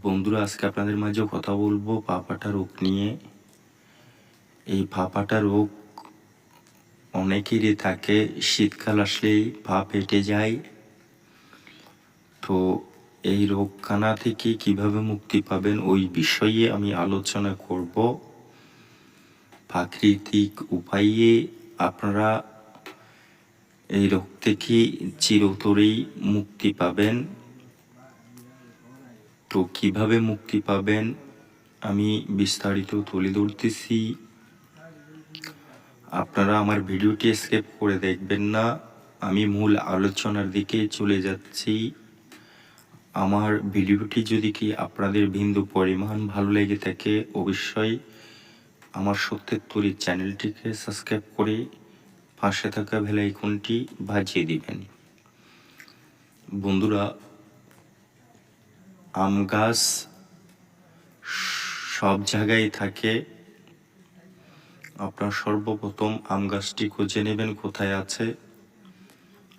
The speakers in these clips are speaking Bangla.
বন্ধুরা, আজকে আপনাদের মাঝে কথা বলব পাপাটা রোগ নিয়ে। এই পাপাটা রোগ অনেকেরই থাকে, শীতকাল আসলেই পা পেটে যায়। তো এই রোগখানা থেকে কীভাবে মুক্তি পাবেন ওই বিষয়ে আমি আলোচনা করব। প্রাকৃতিক উপায়ে আপনারা এই রোগ থেকে চিরতরেই মুক্তি পাবেন। তো কীভাবে মুক্তি পাবেন? আমি বিস্তারিত তুলে ধরতেছি। আপনারা আমার ভিডিওটি স্কেপ করে দেখবেন না। আমি মূল আলোচনার দিকে চলে যাচ্ছি। আমার ভিডিওটি যদি কি আপনাদের বিন্দু পরিমাণ ভালো লেগে থাকে, অবশ্যই আমার সত্যের তরি চ্যানেলটিকে সাবস্ক্রাইব করে পাশে থাকা বেলাইকনটি বাজিয়ে দিবেন। বন্ধুরা আম গাছ সব জায়গায় থাকে। আপনার সর্বপ্রথম আম গাছটি খুঁজে নেবেন কোথায় আছে।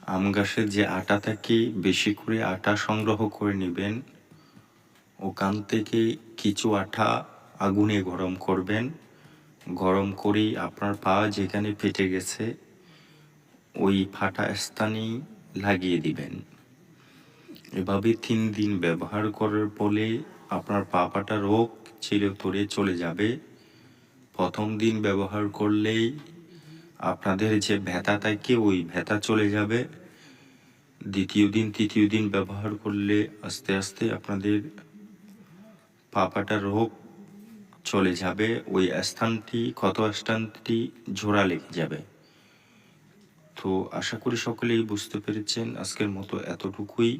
আম গাছের যে আটা থাকে, বেশি করে আটা সংগ্রহ করে নেবেন। ওখান থেকে কিছু আটা আগুনে গরম করবেন। গরম করেই আপনার পা যেখানে ফেটে গেছে, ওই ফাটা স্থানেই লাগিয়ে দিবেন। এভাবে তিন দিন ব্যবহার করার ফলে আপনার পা ফাটা রোগ চিরতরে চলে যাবে। প্রথম দিন ব্যবহার করলেই আপনাদের যে ভেতা থাকে ওই ভেতা চলে যাবে। দ্বিতীয় দিন, তৃতীয় দিন ব্যবহার করলে আস্তে আস্তে আপনাদের পাপাটা রোগ চলে যাবে। ওই স্থানটি ক্ষত স্থানটি ঝোড়া লেগে যাবে। তো আশা করি সকলেই বুঝতে পেরেছেন। আজকের মতো এতটুকুই।